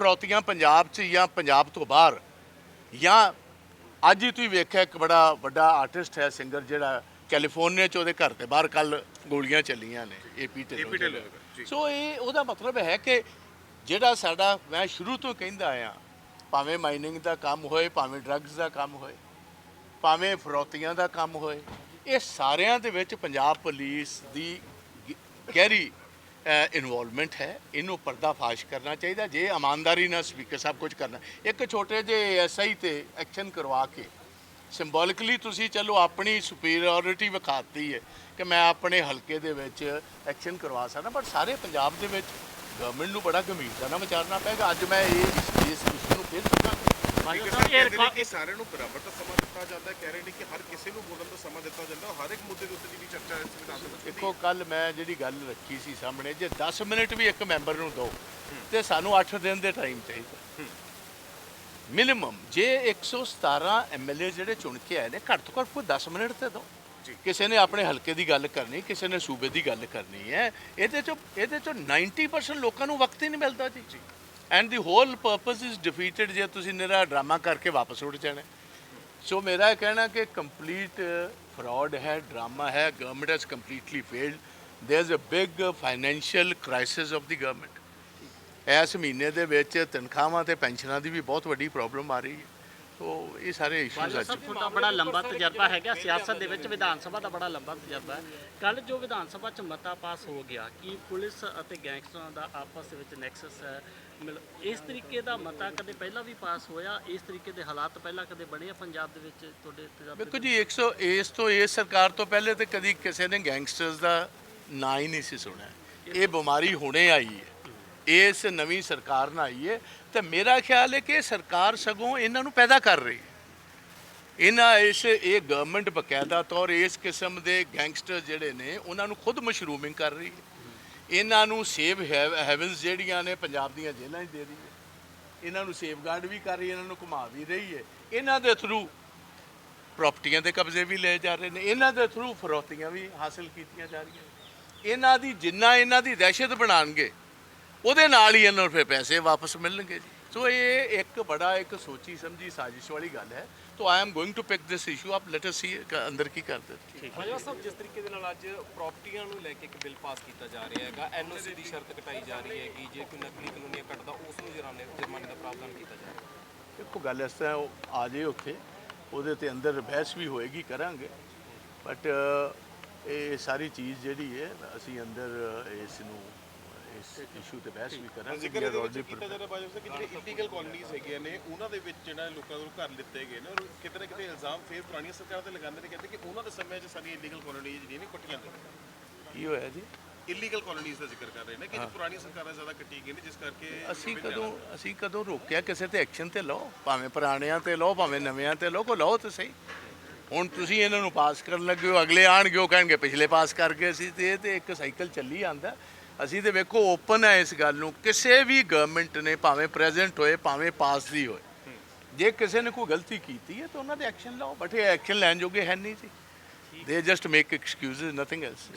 ਫਰੌਤੀਆਂ ਪੰਜਾਬ 'ਚ ਜਾਂ ਪੰਜਾਬ ਤੋਂ ਬਾਹਰ ਜਾਂ ਅੱਜ ਹੀ ਤੁਸੀਂ ਵੇਖਿਆ ਇੱਕ ਬੜਾ ਵੱਡਾ ਆਰਟਿਸਟ ਹੈ ਸਿੰਗਰ ਜਿਹੜਾ ਕੈਲੀਫੋਰਨੀਆ 'ਚ ਉਹਦੇ ਘਰ ਦੇ ਬਾਹਰ ਕੱਲ ਗੋਲੀਆਂ ਚੱਲੀਆਂ ਨੇ ਏਪੀ ਢਿੱਲੋਂ। ਸੋ ਇਹ ਉਹਦਾ ਮਤਲਬ ਹੈ ਕਿ ਜਿਹੜਾ ਸਾਡਾ ਮੈਂ ਸ਼ੁਰੂ ਤੋਂ ਕਹਿੰਦਾ ਆਇਆ ਭਾਵੇਂ ਮਾਈਨਿੰਗ ਦਾ ਕੰਮ ਹੋਏ ਭਾਵੇਂ ਡਰੱਗਸ ਦਾ ਕੰਮ ਹੋਏ ਭਾਵੇਂ ਫਰੌਤੀਆਂ ਦਾ ਕੰਮ ਹੋਏ ਇਹ ਸਾਰਿਆਂ ਦੇ ਵਿੱਚ ਪੰਜਾਬ ਪੁਲਿਸ ਦੀ ਗਹਿਰੀ ਇਨਵੋਲਵਮੈਂਟ ਹੈ। ਇਹਨੂੰ ਪਰਦਾਫਾਸ਼ ਕਰਨਾ ਚਾਹੀਦਾ। ਜੇ ਇਮਾਨਦਾਰੀ ਨਾਲ ਸਪੀਕਰ ਸਾਹਿਬ ਕੁਝ ਕਰਨਾ ਇੱਕ ਛੋਟੇ ਜਿਹੇ ਐਸਆਈ ਤੇ ਐਕਸ਼ਨ ਕਰਵਾ ਕੇ ਸਿੰਬੋਲਿਕਲੀ ਤੁਸੀਂ ਚਲੋ ਆਪਣੀ ਸੁਪੀਰੀਅਰਿਟੀ ਵਿਖਾਤੀ ਹੈ ਕਿ ਮੈਂ ਆਪਣੇ ਹਲਕੇ ਦੇ ਵਿੱਚ ਐਕਸ਼ਨ ਕਰਵਾ ਸਕਦਾ, ਪਰ ਸਾਰੇ ਪੰਜਾਬ ਦੇ ਵਿੱਚ ਗਵਰਨਮੈਂਟ ਨੂੰ ਬੜਾ ਗੰਭੀਰਤਾ ਨਾਲ ਵਿਚਾਰਨਾ ਪਏਗਾ। ਅੱਜ ਮੈਂ ਇਹ ਇਸ ਇਸ ਨੂੰ ਫਿਰ ਸਕਾਂਗਾ ਮਾਜੋ ਇਹ ਸਾਹਿਬ ਇਹ ਕਹਿੰਦੇ ਨੇ ਰਿਕਾ- ਕਿ ਸਾਰਿਆਂ ਨੂੰ ਬਰਾਬਰ ਦਾ ਸਮਾਂ ਦਿੱਤਾ ਜਾਂਦਾ ਹੈ। ਕਹਿ ਰਹੇ ਨੇ ਕਿ ਹਰ ਕਿਸੇ ਨੂੰ ਬੋਲਣ ਦਾ ਸਮਾਂ ਦਿੱਤਾ ਜਾਂਦਾ ਹਰ ਇੱਕ ਮੁੱਦੇ ਦੇ ਉੱਤੇ ਜਿਹੜੀ ਚਰਚਾ ਇਸ ਵਿਧਾਨ ਸਭਾ ਚ ਦੇਖੋ ਕੱਲ ਮੈਂ ਜਿਹੜੀ ਗੱਲ ਰੱਖੀ ਸੀ ਸਾਹਮਣੇ ਜੇ 10 ਮਿੰਟ ਵੀ ਇੱਕ ਮੈਂਬਰ ਨੂੰ ਦਿਓ ਤੇ ਸਾਨੂੰ 8 ਦਿਨ ਦੇ ਟਾਈਮ ਚਾਹੀਦਾ ਮਿਨੀਮਮ ਜੇ 117 ਐਮਐਲਏ ਜਿਹੜੇ ਚੁਣ ਕੇ ਆਏ ਨੇ ਘੱਟ ਤੋਂ ਘੱਟ ਕੋਈ 10 ਮਿੰਟ ਤੇ ਦਿਓ। ਜੀ। ਕਿਸੇ ਨੇ ਆਪਣੇ ਹਲਕੇ ਦੀ ਗੱਲ ਕਰਨੀ ਕਿਸੇ ਨੇ ਸੂਬੇ ਦੀ ਗੱਲ ਕਰਨੀ ਹੈ ਇਹਦੇ ਚੋਂ ਇਹਦੇ ਚੋਂ 90% ਲੋਕਾਂ ਨੂੰ ਵਕਤ ਹੀ ਨਹੀਂ ਮਿਲਦਾ ਜੀ। And the whole purpose is defeated ਜੇ ਤੁਸੀਂ ਨਿਹਰਾ ਡਰਾਮਾ ਕਰਕੇ ਵਾਪਸ ਉੱਠ ਜਾਣਾ। ਸੋ ਮੇਰਾ ਇਹ ਕਹਿਣਾ ਕਿ ਕੰਪਲੀਟ ਫਰਾਡ ਹੈ, ਡਰਾਮਾ ਹੈ government has completely failed there is a big financial crisis of the government ਇਸ ਮਹੀਨੇ ਦੇ ਵਿੱਚ ਤਨਖਾਹਾਂ ਤੇ ਪੈਨਸ਼ਨਾਂ ਦੀ ਵੀ ਬਹੁਤ ਵੱਡੀ ਪ੍ਰੋਬਲਮ ਆ ਰਹੀ ਹੈ। ਸੋ ਇਹ ਸਾਰੇ ਇਸ਼ੂਜ਼ ਅੱਜ। ਸਾਹਿਬ ਤੁਹਾਡਾ ਬੜਾ ਲੰਬਾ ਤਜਰਬਾ ਹੈਗਾ ਸਿਆਸਤ ਦੇ ਵਿੱਚ ਵਿਧਾਨ ਸਭਾ ਦਾ ਬੜਾ ਲੰਬਾ ਤਜਰਬਾ ਹੈ। ਕੱਲ ਜੋ ਵਿਧਾਨ ਸਭਾ 'ਚ ਮਤਾ ਪਾਸ ਹੋ ਗਿਆ ਕਿ ਪੁਲਿਸ ਅਤੇ ਗੈਂਗਸਟਰਾਂ ਦਾ ਆਪਸ ਦੇ ਵਿੱਚ ਨੈਕਸਸ ਹੈ? ਮਿਲ- ਇਸ ਤਰੀਕੇ ਦਾ ਮਤਾ ਕਦੇ ਪਹਿਲਾਂ ਵੀ ਪਾਸ ਹੋਇਆ? ਇਸ ਤਰੀਕੇ ਦੇ ਹਾਲਾਤ ਪਹਿਲਾਂ ਕਦੇ ਬਣੇ ਆ ਪੰਜਾਬ ਦੇ ਵਿੱਚ ਤੁਹਾਡੇ ਤਜਰਬੇ ਵੇਖੋ ਜੀ 100 ਇਸ ਤੋਂ ਇਸ ਸਰਕਾਰ ਤੋਂ ਪਹਿਲੇ ਤੇ ਕਦੀ ਕਿਸੇ ਨੇ ਗੈਂਗਸਟਰਸ ਦਾ ਨਾਂ ਹੀ ਨਹੀਂ ਸੀ ਸੁਣਿਆ। ਇਹ ਬਿਮਾਰੀ ਹੁਣੇ ਆਈ ਹੈ। ਇਸ ਨਵੀਂ ਸਰਕਾਰ ਨਾਲ ਆਈ ਹੈ ਤੇ ਮੇਰਾ ਖਿਆਲ ਹੈ ਕਿ ਸਰਕਾਰ ਸਗੋਂ ਇਹਨਾਂ ਨੂੰ ਪੈਦਾ ਕਰ ਰਹੀ ਹੈ। ਇਹਨਾਂ ਇਸ, ਇਹ ਗਵਰਨਮੈਂਟ ਬਕਾਇਦਾ ਤੌਰ ਇਸ ਕਿਸਮ ਦੇ ਗੈਂਗਸਟਰ ਜਿਹੜੇ ਨੇ, ਉਹਨਾਂ ਨੂੰ ਖੁਦ ਮਸ਼ਰੂਮਿੰਗ ਕਰ ਰਹੀ ਹੈ। ਇਹਨਾਂ ਨੂੰ ਸੇਵ ਹੈਵਨਸ ਜਿਹੜੀਆਂ ਨੇ ਪੰਜਾਬ ਦੀਆਂ ਜੇਲ੍ਹਾਂ 'ਚ ਦੇ ਰਹੀ ਹੈ। ਇਹਨਾਂ ਨੂੰ ਸੇਫਗਾਰਡ ਵੀ ਕਰ ਰਹੀ ਹੈ, ਇਹਨਾਂ ਨੂੰ ਘੁਮਾ ਵੀ ਰਹੀ ਹੈ। ਇਹਨਾਂ ਦੇ ਥਰੂ ਪ੍ਰਾਪਰਟੀਆਂ ਦੇ ਕਬਜ਼ੇ ਵੀ ਲਏ ਜਾ ਰਹੇ ਨੇ। ਇਹਨਾਂ ਦੇ ਥਰੂ ਫਰੋਤੀਆਂ ਵੀ ਹਾਸਲ ਕੀਤੀਆਂ ਜਾ ਰਹੀਆਂ ਇਹਨਾਂ ਦੀ, ਜਿੰਨਾ ਇਹਨਾਂ ਦੀ ਦਹਿਸ਼ਤ ਬਣਾਣਗੇ ਉਹਦੇ ਨਾਲ ਹੀ ਇਹਨਾਂ ਨੂੰ ਫਿਰ ਪੈਸੇ ਵਾਪਸ ਮਿਲਣਗੇ ਜੀ। ਸੋ ਇਹ ਇੱਕ ਬੜਾ ਇੱਕ ਸੋਚੀ ਸਮਝੀ ਸਾਜ਼ਿਸ਼ ਵਾਲੀ ਗੱਲ ਹੈ। ਤੋ I am going to pick this issue up let us see ਅੰਦਰ ਕੀ ਕਰਦੇ ਬਾਜਵਾ ਸਾਹਿਬ ਜਿਸ ਤਰੀਕੇ ਦੇ ਨਾਲ ਅੱਜ ਪ੍ਰਾਪਰਟੀਆਂ ਨੂੰ ਲੈ ਕੇ ਇੱਕ ਬਿੱਲ ਪਾਸ ਕੀਤਾ ਜਾ ਰਿਹਾ ਹੈਗਾ ਐਨਓਸੀ ਦੀ ਸ਼ਰਤ ਕਟਾਈ ਜਾ ਰਹੀ ਹੈਗੀ ਜੇ ਕੋਈ ਨਕਲੀ ਕਾਨੂੰਨੀਆਂ ਕੱਟਦਾ ਉਸ ਨੂੰ ਜੁਰਮਾਨੇ ਜੁਰਮਾਨੇ ਦਾ ਪ੍ਰਾਵਧਾਨ ਕੀਤਾ ਜਾ ਰਿਹਾ ਦੇਖੋ ਗੱਲ ਇਸ ਤਰ੍ਹਾਂ ਉਹ ਆ ਜੇ ਉੱਥੇ। ਉਹਦੇ ਤੇ ਅੰਦਰ ਬਹਿਸ ਵੀ ਹੋਏਗੀ ਕਰਾਂਗੇ। ਬਟ ਇਹ ਸਾਰੀ ਚੀਜ਼ ਜਿਹੜੀ ਹੈ ਅਸੀਂ ਅੰਦਰ ਇਸ ਨੂੰ ਇਸ ਇਸ਼ੂ ਤੇ ਬਹਿਸ ਵੀ ਕਰਾਂਗੇ ਜ਼ਿਕਰ We are ਇਹਦੇ ਵਿੱਚ already ਕੀਤਾ ਜਾ ਰਿਹਾ ਬਾਜਵਾ ਸਾਹਿਬ ਕਿ ਜਿਹੜੇ ਇਲੀਗਲ ਕਾਲੋਨੀਜ਼ ਹੈਗੀਆਂ ਨੇ ਉਹਨਾਂ ਦੇ ਵਿੱਚ ਜਿਹੜਾ ਲੋਕਾਂ ਨੂੰ ਘਰ ਲਿੱਤੇ ਗਏ ਨੇ ਔਰ ਕਿਤੇ ਨਾ ਕਿਤੇ ਇਲਜ਼ਾਮ ਫੇਰ ਪੁਰਾਣੀਆਂ ਸਰਕਾਰਾਂ ਤੇ ਲਗਾਉਂਦੇ ਨੇ ਕਹਿੰਦੇ ਕਿ ਉਹਨਾਂ ਦੇ ਸਮੇਂ 'ਚ ਸਾਡੀਆਂ ਇਲੀਗਲ ਕਾਲੋਨੀਜ਼ ਜਿਹੜੀਆਂ ਨੇ ਕੱਟੀਆਂ ਗਈਆਂ ਕੀ ਹੋਇਆ ਜੀ? ਇਲੀਗਲ ਕਾਲੋਨੀਜ਼ ਦਾ ਜ਼ਿਕਰ ਕਰ ਰਹੇ ਨੇ ਕਿ ਪੁਰਾਣੀਆਂ ਸਰਕਾਰਾਂ ਜ਼ਿਆਦਾ ਕੱਟੀ ਗਈਆਂ ਨੇ ਜਿਸ ਕਰਕੇ ਅਸੀਂ ਕਦੋਂ ਅਸੀਂ ਕਦੋਂ ਰੋਕਿਆ ਕਿਸੇ ਤੇ ਐਕਸ਼ਨ ਤੇ ਲਓ? ਭਾਵੇਂ ਪੁਰਾਣਿਆਂ ਤੇ ਲਓ ਭਾਵੇਂ ਨਵਿਆਂ ਤੇ ਲਓ ਕੋ ਲਓ ਤੇ ਸਹੀ। ਹੁਣ ਤੁਸੀਂ ਇਹਨਾਂ ਨੂੰ ਪਾਸ ਕਰਨ ਲੱਗੇ ਹੋ ਅਗਲੇ ਆਣਗੇ ਉਹ ਕਹਿਣਗੇ ਪਿਛਲੇ ਪਾਸ ਕਰ ਗਏ ਸੀ ਤੇ ਇਹ ਤੇ ਇੱਕ ਸਾਈਕਲ ਚੱਲੀ ਆਂਦਾ ਅਸੀਂ ਤੇ ਵੇਖੋ ਓਪਨ ਹੈ ਇਸ ਗੱਲ ਨੂੰ। ਕਿਸੇ ਵੀ ਗਵਰਨਮੈਂਟ ਨੇ ਭਾਵੇਂ ਪ੍ਰੈਜ਼ੈਂਟ ਹੋਏ, ਭਾਵੇਂ ਪਾਸ ਦੀ ਹੋਏ, ਜੇ ਕਿਸੇ ਨੇ ਕੋਈ ਗਲਤੀ ਕੀਤੀ ਹੈ ਤਾਂ ਉਹਨਾਂ ਦੇ ਐਕਸ਼ਨ ਲਓ ਬਟ ਇਹ ਐਕਸ਼ਨ ਲੈਣ ਜੋਗੇ ਹੈ ਨਹੀਂ ਜੀ। They just make excuses nothing else